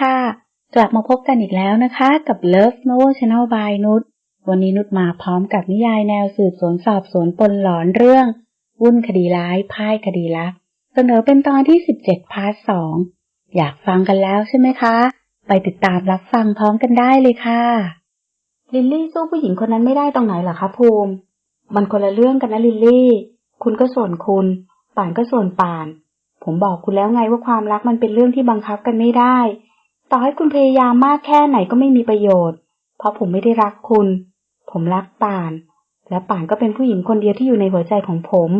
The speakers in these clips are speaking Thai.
ค่ะ กลับมาพบกันอีกแล้วนะคะ กับ Love Novel Channel by นุชวันนี้นุชมาพร้อมกับนิยายแนวสืบสวนสอบสวนปนหลอนเรื่อง วุ่นคดีร้ายพ่ายคดีลักเสนอเป็นตอนที่ 17 พาร์ท 2 อยากฟังกันแล้วใช่ไหมคะ ไปติดตามรับฟังพร้อมกันได้เลยค่ะ ลิลลี่สู้ผู้หญิงคนนั้นไม่ได้ตรงไหนหรอคะภูมิ มันคนละเรื่องกันนะลิลลี่ คุณก็ส่วนคุณ ป่านก็ส่วนป่านผมบอกคุณแล้วไงว่าความรักมันเป็นเรื่องที่บังคับกันไม่ได้ ต่อให้คุณพยายามมากแค่ไหนก็ไม่มีประโยชน์ เพราะผมไม่ได้รักคุณ ผมรักป่าน และป่านก็เป็นผู้หญิงคนเดียวที่อยู่ในหัวใจของผม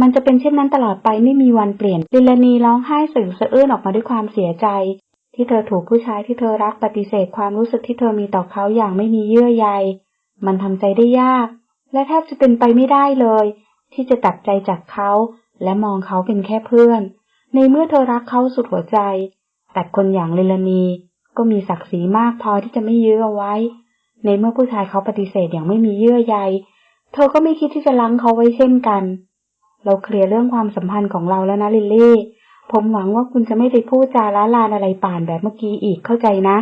มันจะเป็นเช่นนั้นตลอดไปไม่มีวันเปลี่ยน ลิลานีร้องไห้สื่อสะอื้นออกมาด้วยความเสียใจ ที่เธอถูกผู้ชายที่เธอรักปฏิเสธความรู้สึกที่เธอมีต่อเขาอย่างไม่มีเยื่อใย มันทำใจได้ยาก และแทบจะเป็นไปไม่ได้เลย ที่จะตัดใจจากเขาและมองเขาเป็นแค่เพื่อน ในเมื่อเธอรักเขาสุดหัวใจ แต่คนอย่างเลลานีก็มีศักดิ์ศรีมากพอที่จะไม่ยื้อเอาไว้ ในเมื่อผู้ชายเขาปฏิเสธอย่างไม่มีเยื่อใย เธอก็ไม่คิดที่จะลังเขาไว้เช่นกัน เราเคลียร์เรื่องความสัมพันธ์ของเราแล้วนะลิลลี่ ผมหวังว่าคุณจะไม่ไปพูดจาล้าลานอะไรป่านแบบเมื่อกี้อีกเข้าใจนะ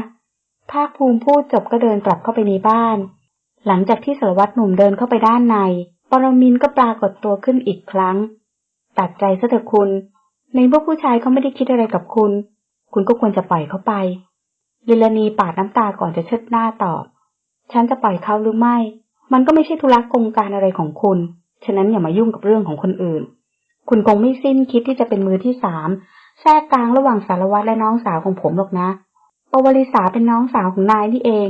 ภาคภูมิพูดจบก็เดินกลับเข้าไปในบ้าน หลังจากที่สารวัตรหนุ่มเดินเข้าไปด้านใน ปรมินทร์ก็ปรากฏตัวขึ้นอีกครั้ง ตัดใจซะเถอะคุณ ในเมื่อผู้ชายเขาไม่ได้คิดอะไรกับคุณ คุณก็ควรจะปล่อยเขาไป ลิลานีปาดน้ำตาก่อนจะเชิดหน้าตอบ ฉันจะปล่อยเขาหรือไม่ มันก็ไม่ใช่ธุระกงการอะไรของคุณ ฉะนั้นอย่ามายุ่งกับเรื่องของคนอื่น คุณคงไม่สิ้นคิดที่จะเป็นมือที่สาม แทรกกลางระหว่างสารวัตรและน้องสาวของผมหรอกนะ ปวลิสาเป็นน้องสาวของนายนี่เอง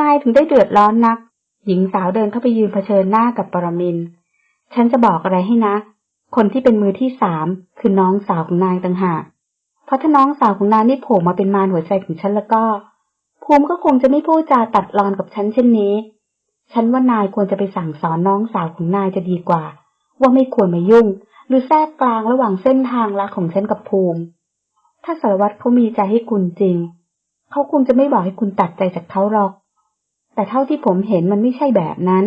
นายถึงได้เดือดร้อนนัก หญิงสาวเดินเข้าไปยืนเผชิญหน้ากับปรมิน ฉันจะบอกอะไรให้นะ คนที่เป็นมือที่สามคือน้องสาวของนายต่างหาก เพราะถ้าน้องสาวของนายไม่โผล่มาเป็นมารหัวใจของฉันแล้วก็ ภูมิก็คงจะไม่พูดจาตัดรอนกับฉันเช่นนี้ ฉันว่านายควรจะไปสั่งสอนน้องสาวของนายจะดีกว่า ว่าไม่ควรมายุ่ง หรือแทรกกลางระหว่างเส้นทางรักของฉันกับภูมิ ถ้าสารวัตรเขามีใจให้คุณจริง เขาคงจะไม่บอกให้คุณตัดใจจากเขาหรอก แต่เท่าที่ผมเห็นมันไม่ใช่แบบนั้น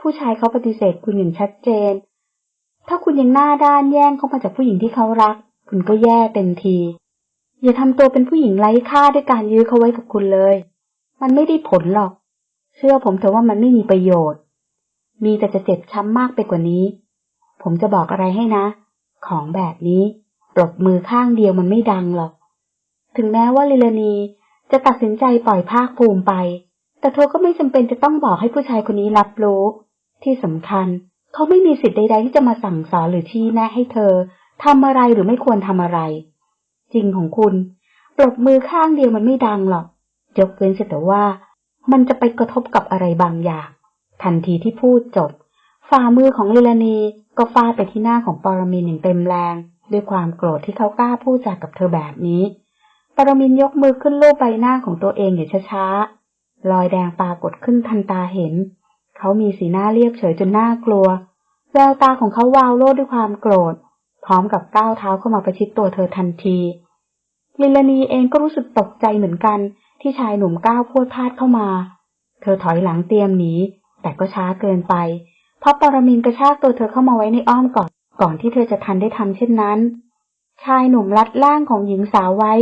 ผู้ชายเขาปฏิเสธคุณอย่างชัดเจน ถ้าคุณยังหน้าด้านแย่งเข้ามาจากผู้หญิงที่เขารัก คุณก็แย่เต็มที อย่าทำตัวเป็นผู้หญิงไร้ค่าด้วยการยื้อเขาไว้กับคุณเลย มันไม่ได้ผลหรอก เชื่อผมเถอะว่ามันไม่มีประโยชน์ มีแต่จะเจ็บช้ำมากไปกว่านี้ ผมจะบอกอะไรให้นะ ของแบบนี้ปรบมือข้างเดียวมันไม่ดังหรอก ถึงแม้ว่าลิลานีจะตัดสินใจปล่อยภาคภูมิไป แต่เธอก็ไม่จำเป็นจะต้องบอกให้ผู้ชายคนนี้รับรู้ ที่สำคัญ เขาไม่มีสิทธิ์ใด ๆ ที่จะมาสั่งสอนหรือชี้แนะให้เธอ ทำอะไรหรือไม่ควรทำอะไร จริงของคุณ ปรบมือข้างเดียวมันไม่ดังหรอกยกเว้นเสียแต่ว่า มันจะไปกระทบกับอะไรบางอย่าง ทันทีที่พูดจบ ฝ่ามือของลิลานีก็ฟาดไปที่หน้าของปรมินอย่างเต็มแรง ด้วยความโกรธที่เขากล้าพูดจากับเธอแบบนี้ ปรมินยกมือขึ้นลูบใบหน้าของตัวเองอย่างช้าๆรอยแดงปรากฏขึ้นทันตาเห็น เขามีสีหน้าเรียบเฉยจนน่ากลัวแววตาของเขาวาวโลดด้วยความโกรธ พร้อมกับก้าวเท้าเข้ามาประชิดตัวเธอทันทีลิลานีเองก็รู้สึกตกใจเหมือนกันที่ชายหนุ่มก้าวพูดพลาดเข้ามา เธอถอยหลังเตรียมหนี แต่ก็ช้าเกินไป เพราะปรมินกระชากตัวเธอเข้ามาไว้ในอ้อมกอดก่อนที่เธอจะทันได้ทำเช่นนั้น ชายหนุ่มรัดล่างของหญิงสาวไว้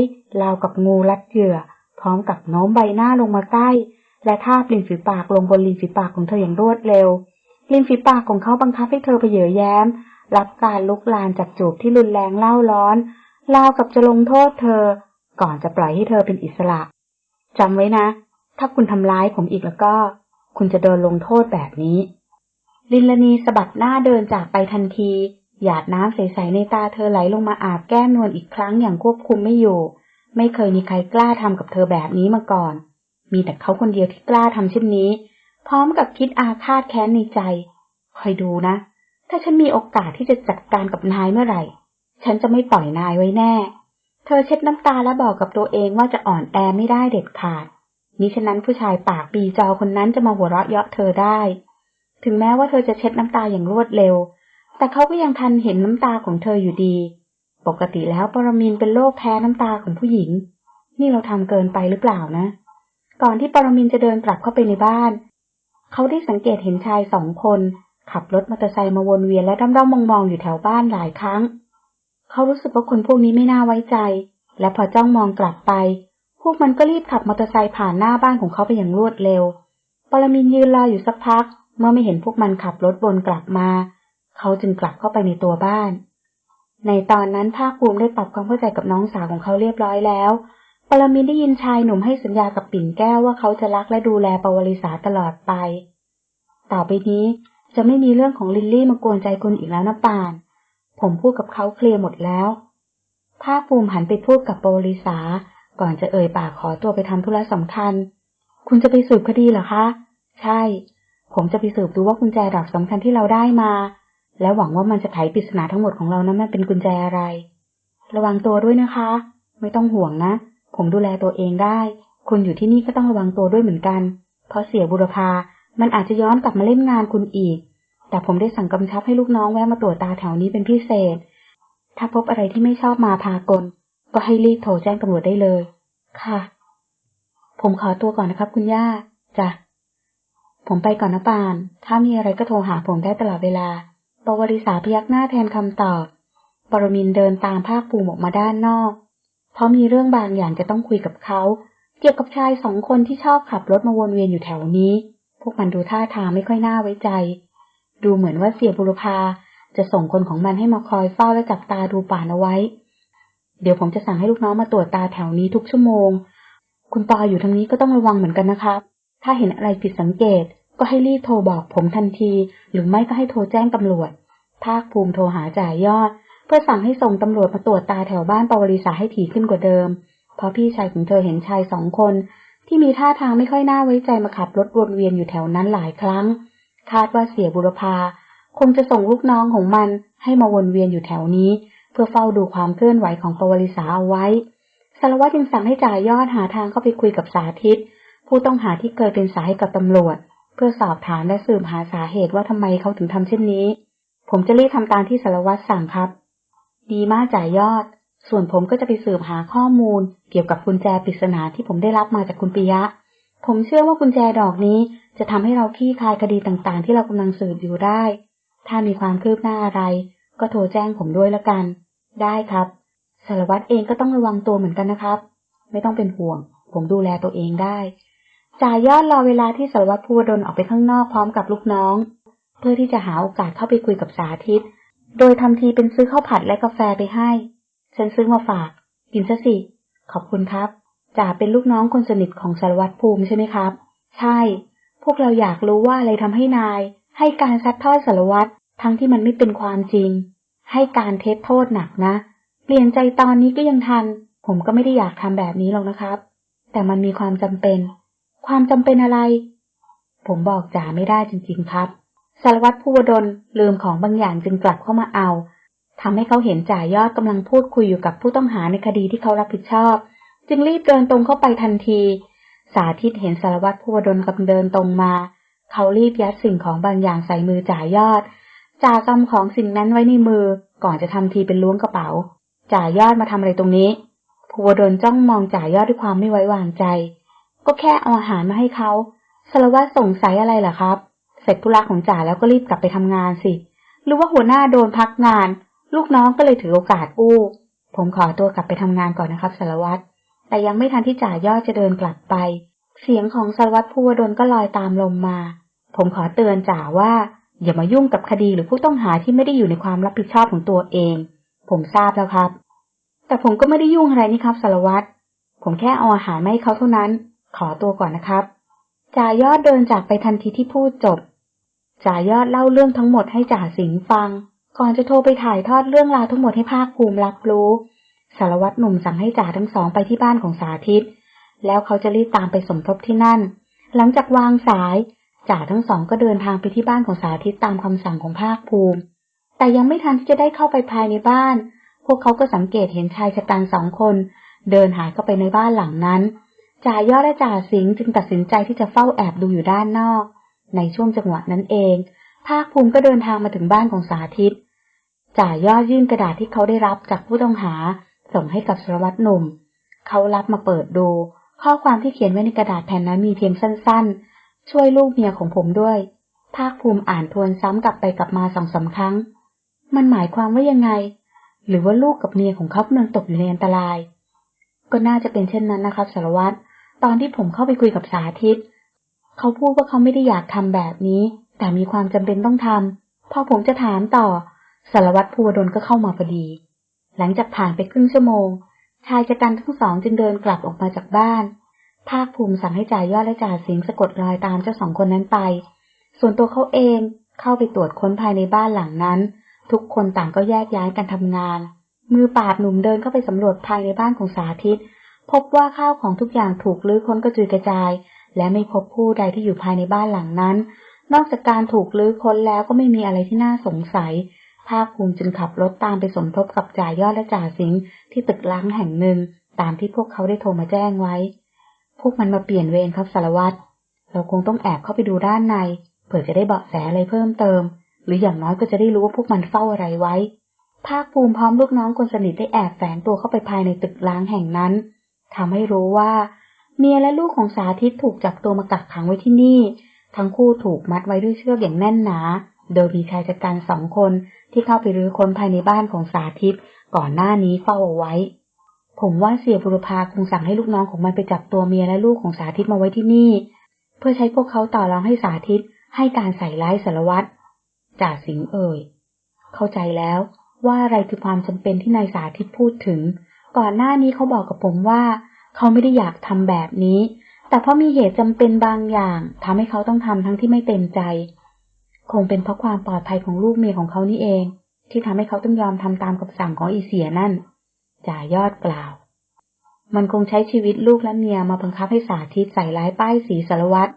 ราวกับงูรัดเหยื่อ พร้อมกับโน้มใบหน้าลงมาใกล้ และทาบริมฝีปากลงบนริมฝีปากของเธออย่างรวดเร็วริมฝีปากของเขาบังคับให้เธอไปเหยื่อแย้ม รับการลุกลานจากจูบที่รุนแรงเล่าร้อนราวกับจะลงโทษเธอ ก่อนจะปล่อยให้เธอเป็นอิสระจำไว้นะ ถ้าคุณทำร้ายผมอีกแล้วก็ คุณจะโดนลงโทษแบบนี้ ลินลนีสะบัดหน้าเดินจากไปทันที หยาดน้ำใสๆในตาเธอไหลลงมาอาบแก้มนวลอีกครั้งอย่างควบคุมไม่อยู่ ไม่เคยมีใครกล้าทำกับเธอแบบนี้มาก่อน มีแต่เขาคนเดียวที่กล้าทำเช่นนี้ พร้อมกับคิดอาฆาตแค้นในใจ คอยดูนะ ถ้าฉันมีโอกาสที่จะจัดการกับนายเมื่อไหร่ ฉันจะไม่ปล่อยนายไว้แน่ เธอเช็ดน้ำตาและบอกกับตัวเองว่าจะอ่อนแอไม่ได้เด็ดขาดมิฉะนั้นผู้ชายปากปีจอคนนั้นจะมาหัวเราะเยาะเธอได้ ถึงแม้ว่าเธอจะเช็ดน้ำตาอย่างรวดเร็ว แต่เขาก็ยังทันเห็นน้ำตาของเธออยู่ดี ปกติแล้วปรมินเป็นโรคแพ้น้ำตาของผู้หญิง นี่เราทำเกินไปหรือเปล่านะ ก่อนที่ปรมินจะเดินกลับเข้าไปในบ้าน เขาได้สังเกตเห็นชายสองคน ขับรถมอเตอร์ไซค์มาวนเวียนและด้อมๆมองๆอยู่แถวบ้านหลายครั้ง เขารู้สึกว่าคนพวกนี้ไม่น่าไว้ใจ และพอจ้องมองกลับไป พวกมันก็รีบขับมอเตอร์ไซค์ผ่านหน้าบ้านของเขาไปอย่างรวดเร็ว ปรมินยืนรออยู่สักพัก เมื่อไม่เห็นพวกมันขับรถวนกลับมา เขาจึงกลับเข้าไปในตัวบ้าน ในตอนนั้นภาคภูมิได้ปรับความเข้าใจกับน้องสาวของเขาเรียบร้อยแล้วปรมินได้ยินชายหนุ่มให้สัญญากับปิ่นแก้วว่าเขาจะรักและดูแลปวริษาตลอดไป ต่อไปนี้ จะไม่มีเรื่องของลิลลี่มากวนใจคุณอีกแล้วนะปาน ผมพูดกับเขาเคลียร์หมดแล้ว ภาคภูมิหันไปพูดกับปวริษาก่อนจะเอ่ยปากขอตัวไปทำธุระสำคัญ คุณจะไปสืบคดีเหรอคะ ใช่ ผมจะไปสืบดูว่ากุญแจดอกสำคัญที่เราได้มา และหวังว่ามันจะไขปริศนาทั้งหมดของเรานั้นมันเป็นกุญแจอะไร ระวังตัวด้วยนะคะ ไม่ต้องห่วงนะ ผมดูแลตัวเองได้ คุณอยู่ที่นี่ก็ต้องระวังตัวด้วยเหมือนกัน เพราะเสียบุรพา มันอาจจะย้อนกลับมาเล่นงานคุณอีก แต่ผมได้สั่งกำชับให้ลูกน้องแวะมาตรวจตาแถวนี้เป็นพิเศษ ถ้าพบอะไรที่ไม่ชอบมาพากล ก็ให้รีบโทรแจ้งตำรวจได้เลย ค่ะ ผมขอตัวก่อนนะครับ คุณย่าจ้ะผมไปก่อนนะปาน ถ้ามีอะไรก็โทรหาผมได้ตลอดเวลา ปวริษาพยักหน้าแทนคำตอบ ปรมินเดินตามภาคภูมิออกมาด้านนอก เพราะมีเรื่องบางอย่างจะต้องคุยกับเขา เกี่ยวกับชายสองคนที่ชอบขับรถมาวนเวียนอยู่แถวนี้ พวกมันดูท่าทางไม่ค่อยน่าไว้ใจ ดูเหมือนว่าเสียบุรพาจะส่งคนของมันให้มาคอยเฝ้าและจับตาดูป่านเอาไว้ เดี๋ยวผมจะสั่งให้ลูกน้องมาตรวจตาแถวนี้ทุกชั่วโมง คุณปออยู่ทางนี้ก็ต้องระวังเหมือนกันนะครับ ถ้าเห็นอะไรผิดสังเกต ก็ให้รีบโทรบอกผมทันที หรือไม่ก็ให้โทรแจ้งตำรวจ ภาคภูมิโทรหาจ่ายยอด เพื่อสั่งให้ส่งตำรวจมาตรวจตาแถวบ้านปวริษาให้ถี่ขึ้นกว่าเดิม เพราะพี่ชายของเธอเห็นชายสองคน ที่มีท่าทางไม่ค่อยน่าไว้ใจมาขับรถวนเวียนอยู่แถวนั้นหลายครั้ง คาดว่าเสียบุรพา คงจะส่งลูกน้องของมันให้มาวนเวียนอยู่แถวนี้ เพื่อเฝ้าดูความเคลื่อนไหวของปวริษาเอาไว้สารวัตรยังสั่งให้จ่ายยอดหาทางเข้าไปคุยกับสาธิต ผู้ต้องหาที่เคยเป็นสายให้กับตำรวจ เพื่อสอบถามและสืบหาสาเหตุว่าทำไมเขาถึงทำเช่นนี้ ผมจะรีบทำตามที่สารวัตรสั่งครับ ดีมากจ่ายยอด ส่วนผมก็จะไปสืบหาข้อมูล เกี่ยวกับกุญแจปริศนาที่ผมได้รับมาจากคุณปิยะ ผมเชื่อว่ากุญแจดอกนี้ จะทำให้เราคลี่คลายคดีต่างๆ ที่เรากำลังสืบอยู่ได้ ถ้ามีความคืบหน้าอะไร ก็โทรแจ้งผมด้วยละกัน ได้ครับสารวัตรเองก็ต้องระวังตัวเหมือนกันนะครับ ไม่ต้องเป็นห่วง ผมดูแลตัวเองได้จ่ายยอดรอเวลาที่สารวัตรภูวดลออกไปข้างนอกพร้อมกับลูกน้อง เพื่อที่จะหาโอกาสเข้าไปคุยกับสาธิต โดยทำทีเป็นซื้อข้าวผัดและกาแฟไปให้ ฉันซื้อมาฝาก กินซะสิ ขอบคุณครับจ่าเป็นลูกน้องคนสนิทของสารวัตรภูมิใช่ไหมครับ ใช่ พวกเราอยากรู้ว่าอะไรทำให้นาย ให้การซัดทอดสารวัตรทั้งที่มันไม่เป็นความจริง ให้การเท็จโทษหนักนะ เปลี่ยนใจตอนนี้ก็ยังทัน ผมก็ไม่ได้อยากทำแบบนี้หรอกนะครับ แต่มันมีความจำเป็น ความจำเป็นอะไร ผมบอกจ่าไม่ได้จริงๆครับสารวัตรภูวดลลืมของบางอย่างจึงกลับเข้ามาเอา ทำให้เขาเห็นจ่ายอดกำลังพูดคุยอยู่กับผู้ต้องหาในคดีที่เขารับผิดชอบ จึงรีบเดินตรงเข้าไปทันที สาธิตเห็นสารวัตรภูวดลกำลังเดินตรงมา เขารีบยัดสิ่งของบางอย่างใส่มือจ่ายอด จ่ากำของสิ่งนั้นไว้ในมือก่อนจะทำทีเป็นล้วงกระเป๋า จ่ายอดมาทำอะไรตรงนี้ภูวดลจ้องมองจ่ายอดด้วยความไม่ไว้วางใจ ก็แค่เอาอาหารมาให้เขาสารวัตรสงสัยอะไรล่ะครับ เสร็จธุระของจ่าแล้วก็รีบกลับไปทำงานสิ หรือว่าหัวหน้าโดนพักงาน ลูกน้องก็เลยถือโอกาสอู้ ผมขอตัวกลับไปทำงานก่อนนะครับสารวัตร แต่ยังไม่ทันที่จ่ายอดจะเดินกลับไป เสียงของสารวัตรภูวดลก็ลอยตามลมมา ผมขอเตือนจ่าว่า อย่ามายุ่งกับคดีหรือผู้ต้องหาที่ไม่ได้อยู่ในความรับผิดชอบของตัวเอง ผมทราบแล้วครับ แต่ผมก็ไม่ได้ยุ่งอะไรนี่ครับสารวัตร ผมแค่เอาอาหารมาให้เขาเท่านั้น ขอตัวก่อนนะครับจ่ายอดเดินจากไปทันทีที่พูดจบจ่ายอดเล่าเรื่องทั้งหมดให้จ่าสิงห์ฟัง ก่อนจะโทรไปถ่ายทอดเรื่องราวทั้งหมดให้ภาคภูมิรับรู้ สารวัตรหนุ่มสั่งให้จ่าทั้งสองไปที่บ้านของสาธิต แล้วเขาจะรีบตามไปสมทบที่นั่น หลังจากวางสายจ่าทั้งสองก็เดินทางไปที่บ้านของสาธิตตามคำสั่งของภาคภูมิ แต่ยังไม่ทันที่จะได้เข้าไปภายในบ้าน พวกเขาก็สังเกตเห็นชายชะกันสองคน เดินหายเข้าไปในบ้านหลังนั้น จ่ายอดและจ่าสิงห์จึงตัดสินใจที่จะเฝ้าแอบดูอยู่ด้านนอก ในช่วงจังหวะนั้นเอง ภาคภูมิก็เดินทางมาถึงบ้านของสาธิต จ่ายอดยื่นกระดาษที่เขาได้รับจากผู้ต้องหา ส่งให้กับสารวัตรหนุ่ม เขารับมาเปิดดู ข้อความที่เขียนไว้ในกระดาษแผ่นนั้นมีเพียงสั้นๆ ช่วยลูกเมียของผมด้วย ภาคภูมิอ่านทวนซ้ำกลับไปกลับมาสองสาครั้ง มันหมายความว่ายังไง หรือว่าลูกกับเมียของเขากำลังตกอยู่ในอันตราย ก็น่าจะเป็นเช่นนั้นนะครับสารวัตร ตอนที่ผมเข้าไปคุยกับสาธิต เขาพูดว่าเขาไม่ได้อยากทำแบบนี้ แต่มีความจำเป็นต้องทำพอผมจะถามต่อ สารวัตรภูวดลก็เข้ามาพอดี หลังจากผ่านไปครึ่งชั่วโมง ชายจัดการทั้งสองจึงเดินกลับออกมาจากบ้าน ภาคภูมิสั่งให้จ่ายยอดและจ่าสิงสะกดรอยตามเจ้าสองคนนั้นไป ส่วนตัวเขาเองเข้าไปตรวจค้นภายในบ้านหลังนั้น ทุกคนต่างก็แยกย้ายกันทำงาน มือปราบหนุ่มเดินเข้าไปสำรวจภายในบ้านของสาธิต พบว่าข้าวของทุกอย่างถูกลื้อค้นกระจุยกระจาย และไม่พบผู้ใดที่อยู่ภายในบ้านหลังนั้น นอกจากการถูกลื้อค้นแล้วก็ไม่มีอะไรที่น่าสงสัย ภาคภูมิจึงขับรถตามไปสมทบกับจ่ายยอดและจ่าสิงห์ที่ตึกล้างแห่งหนึ่ง ตามที่พวกเขาได้โทรมาแจ้งไว้ พวกมันมาเปลี่ยนเวรครับสารวัตร เราคงต้องแอบเข้าไปดูด้านใน เผื่อจะได้เบาะแสอะไรเพิ่มเติม หรืออย่างน้อยก็จะได้รู้ว่าพวกมันเฝ้าอะไรไว้ ภาคภูมิพร้อมลูกน้องคนสนิทได้แอบแฝงตัวเข้าไปภายในตึกล้างแห่งนั้นทำให้รู้ว่า เมียและลูกของสาธิตถูกจับตัวมากักขังไว้ที่นี่ ทั้งคู่ถูกมัดไว้ด้วยเชือกอย่างแน่นหนา โดยมีชายจัดการสองคนที่เข้าไปรื้อค้นภายในบ้านของสาธิต ก่อนหน้านี้เฝ้าเอาไว้ ผมว่าเสียบุรพาคงสั่งให้ลูกน้องของมันไปจับตัวเมียและลูกของสาธิตมาไว้ที่นี่ เพื่อใช้พวกเขาต่อรองให้สาธิต ให้การใส่ร้ายสารวัตรจ่าสิงเอ่ย เข้าใจแล้วว่าอะไรคือความจำเป็นที่นายสาธิตพูดถึง ก่อนหน้านี้เขาบอกกับผมว่า เขาไม่ได้อยากทำแบบนี้ แต่เพราะมีเหตุจำเป็นบางอย่างทำให้เขาต้องทำทั้งที่ไม่เต็มใจ คงเป็นเพราะความปลอดภัยของลูกเมียของเขานี่เอง ที่ทำให้เขาต้องยอมทำตามคำสั่งของอีเสียนั่น จ่ายอดกล่าว มันคงใช้ชีวิตลูกและเมียมาบังคับให้สาธิตใส่ร้ายป้ายสีสารวัตร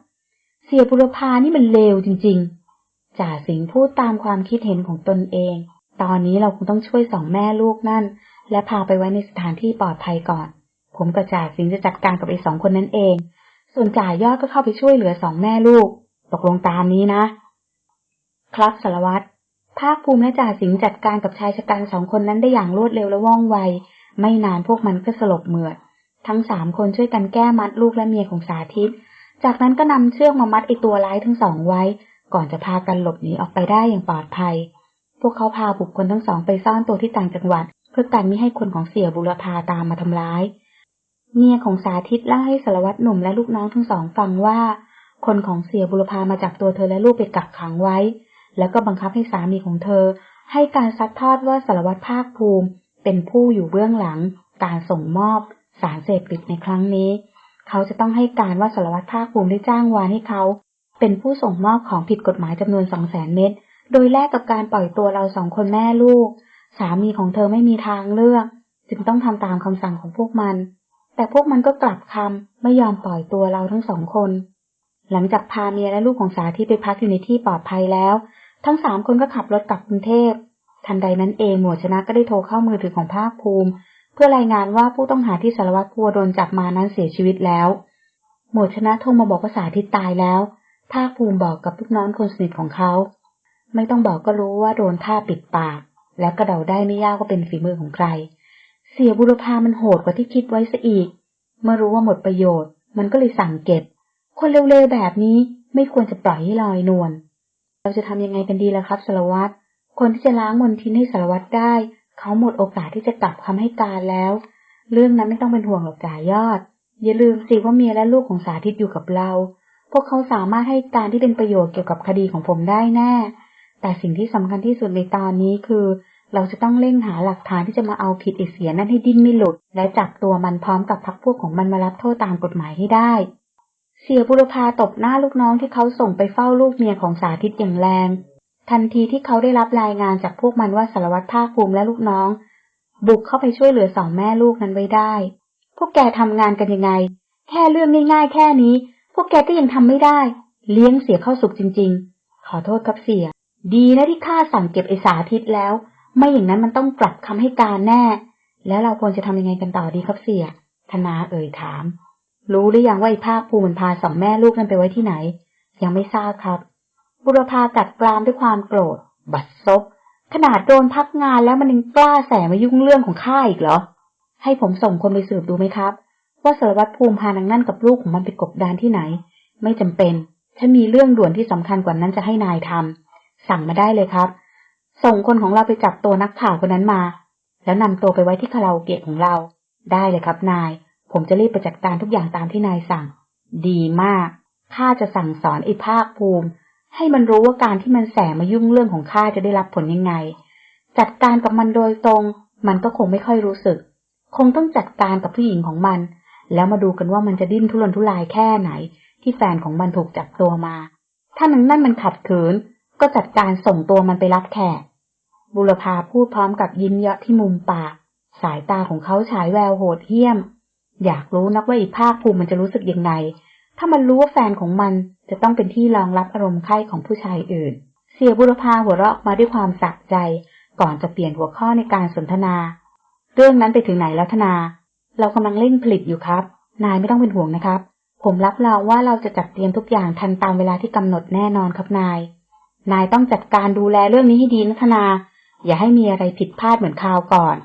เสียบุรพานี่มันเลวจริง ๆ จ่าสิงห์พูดตามความคิดเห็นของตนเอง ตอนนี้เราคงต้องช่วยสองแม่ลูกนั่น และพาไปไว้ในสถานที่ปลอดภัยก่อน ผมกับจ่าสิงห์จะจัดการกับไอ้สองคนนั้นเอง ส่วนจ่ายอดก็เข้าไปช่วยเหลือสองแม่ลูก ตกลงตามนี้นะ ครับสารวัตรภาคภูมิและจ่าสิงห์จัดการกับชายชะกันสองคนนั้นได้อย่างรวดเร็วและว่องไว ไม่นานพวกมันก็สลบเหมือด ทั้งสามคนช่วยกันแก้มัดลูกและเมียของสาธิต จากนั้นก็นำเชือกมามัดไอตัวร้ายทั้งสองไว้ ก่อนจะพากันหลบหนีออกไปได้อย่างปลอดภัย พวกเขาพาบุคคลทั้งสองไปซ่อนตัวที่ต่างจังหวัด เพื่อกันไม่ให้คนของเสี่ยบุรพาตามมาทำร้าย เมียของสาธิตเล่าให้สารวัตรหนุ่มและลูกน้องทั้งสองฟังว่า คนของเสี่ยบุรพามาจับตัวเธอและลูกไปกักขังไว้ แล้วก็บังคับให้สามีของเธอ ให้การซัดทอดว่าสารวัตรภาคภูมิ เป็นผู้อยู่เบื้องหลัง การส่งมอบ สารเสพติดในครั้งนี้ เขาจะต้องให้การว่าสารวัตรภาคภูมิได้จ้างวานให้เขา เป็นผู้ส่งมอบของผิดกฎหมายจำนวนสองแสนเม็ดโดยแลกกับการปล่อยตัวเราสองคนแม่ลูก สามีของเธอไม่มีทางเลือก จึงต้องทำตามคำสั่งของพวกมัน แต่พวกมันก็กลับคำไม่ยอมปล่อยตัวเราทั้งสองคน หลังจากพาเมียและลูกของสาธิตไปพักอยู่ในที่ปลอดภัยแล้ว ทั้งสามคนก็ขับรถกลับกรุงเทพ ทันใดนั้นเองหมวดชนะก็ได้โทรเข้ามือถือของภาคภูมิ เพื่อรายงานว่าผู้ต้องหาที่สารวัตรพัวโดนจับมานั้นเสียชีวิตแล้ว หมวดชนะโทรมาบอกว่าสาธิตตายแล้ว ภาคภูมิบอกกับลูกน้องคนสนิทของเขา ไม่ต้องบอกก็รู้ว่าโดนท่าปิดปาก แล้วก็เดาได้ไม่ยากว่าเป็นฝีมือของใคร เสียบุรพามันโหดกว่าที่คิดไว้ซะอีก เมื่อรู้ว่าหมดประโยชน์ มันก็เลยสั่งเก็บ คนเร็วๆแบบนี้ไม่ควรจะปล่อยให้ลอยนวล เราจะทำยังไงกันดีล่ะครับสารวัตร คนที่จะล้างมนทินให้สารวัตรได้ เขาหมดโอกาสที่จะกลับคำให้การแล้ว เรื่องนั้นไม่ต้องเป็นห่วงหรอกจ่ายอด อย่าลืมสิว่าเมียและลูกของสาธิตอยู่กับเรา พวกเขาสามารถให้การที่เป็นประโยชน์เกี่ยวกับคดีของผมได้แน่ แต่สิ่งที่สำคัญที่สุดในตอนนี้คือ เราจะต้องเร่งหาหลักฐานที่จะมาเอาผิดไอเสียนั่นให้ดิ้นไม่หลุด และจับตัวมันพร้อมกับพักพวกของมันมารับโทษตามกฎหมายให้ได้ เสียบุรพาตบหน้าลูกน้องที่เขาส่งไปเฝ้าลูกเมียของสาธิตอย่างแรง ทันทีที่เขาได้รับรายงานจากพวกมันว่าสารวัตรภาคภูมิและลูกน้อง บุกเข้าไปช่วยเหลือสองแม่ลูกนั้นไว้ได้ พวกแกทำงานกันยังไง แค่เรื่องง่ายๆ แค่นี้ พวกแกก็ยังทำไม่ได้ เลี้ยงเสียเข้าสุกจริง ๆ ขอโทษครับเสีย ดีนะที่ข้าสั่งเก็บไอสาธิตแล้ว ไม่อย่างนั้นมันต้องกลับคำให้การแน่ แล้วเราควรจะทำยังไงกันต่อดีครับเสียธนาเอ่ยถาม รู้หรือยังว่าไอ้ภาคภูมิมันพาสองแม่ลูกนั้นไปไว้ที่ไหน ยังไม่ทราบครับบุรพากัดกรามด้วยความโกรธ บัดซบ ขนาดโดนพักงานแล้วมันยังกล้าแสมายุ่งเรื่องของข้าอีกเหรอ ให้ผมส่งคนไปสืบดูไหมครับ ว่าสารวัตรภูมิพานางนั่นกับลูกของมันไปกบดานที่ไหน ไม่จำเป็น ถ้ามีเรื่องด่วนที่สำคัญกว่านั้นจะให้นายทำสั่งมาได้เลยครับ ส่งคนของเราไปจับตัวนักข่าวคนนั้นมา แล้วนำตัวไปไว้ที่คาราโอเกะของเรา ได้เลยครับนาย ผมจะรีบไปจัดการทุกอย่างตามที่นายสั่ง ดีมาก ข้าจะสั่งสอนไอ้ภาคภูมิ ให้มันรู้ว่าการที่มันแสมายุ่งเรื่องของข้าจะได้รับผลยังไง จัดการกับมันโดยตรง มันก็คงไม่ค่อยรู้สึก คงต้องจัดการกับผู้หญิงของมัน แล้วมาดูกันว่ามันจะดิ้นทุรนทุรายแค่ไหน ที่แฟนของมันถูกจับตัวมา ถ้านังนั่นมันขัดขืน ก็จัดการส่งตัวมันไปรับแขก บุรพาพูดพร้อมกับยิ้มเยาะที่มุมปาก สายตาของเขาฉายแววโหดเหี้ยม อยากรู้นักว่าอีภาคภูมิมันจะรู้สึกยังไง ถ้ามันรู้ว่าแฟนของมันจะต้องเป็นที่รองรับอารมณ์ใคร่ของผู้ชายอื่น เสียบุรพาหัวเราะออกมาด้วยความสักใจ ก่อนจะเปลี่ยนหัวข้อในการสนทนา เรื่องนั้นไปถึงไหนแล้วธนา เรากำลังเร่งผลิตอยู่ครับ นายไม่ต้องเป็นห่วงนะครับ ผมรับรองว่าเราจะจัดเตรียมทุกอย่างทันตามเวลาที่กำหนดแน่นอนครับนาย นายต้องจัดการดูแลเรื่องนี้ให้ดีนะธนา อย่าให้มีอะไรผิดพลาดเหมือนคราวก่อน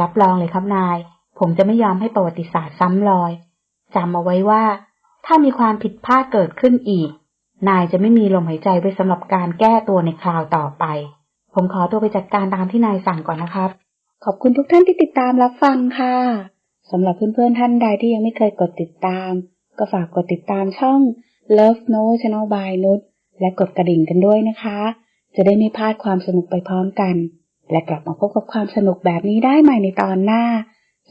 รับรองเลยครับนาย ผมจะไม่ยอมให้ประวัติศาสตร์ซ้ำรอยจำเอาไว้ว่า ถ้ามีความผิดพลาดเกิดขึ้นอีก นายจะไม่มีลมหายใจไว้สำหรับการแก้ตัวในคราวต่อไป ผมขอตัวไปจัดการตามที่นายสั่งก่อนนะครับ ขอบคุณทุกท่านที่ติดตามรับฟังค่ะสำหรับเพื่อนๆท่านใดที่ยังไม่เคยกดติดตาม ก็ฝากกดติดตามช่อง Love No Channel by นุชและกดกระดิ่งกันด้วยนะคะ จะได้ไม่พลาดความสนุกไปพร้อมกัน และกลับมาพบกับความสนุกแบบนี้ได้ใหม่ในตอนหน้า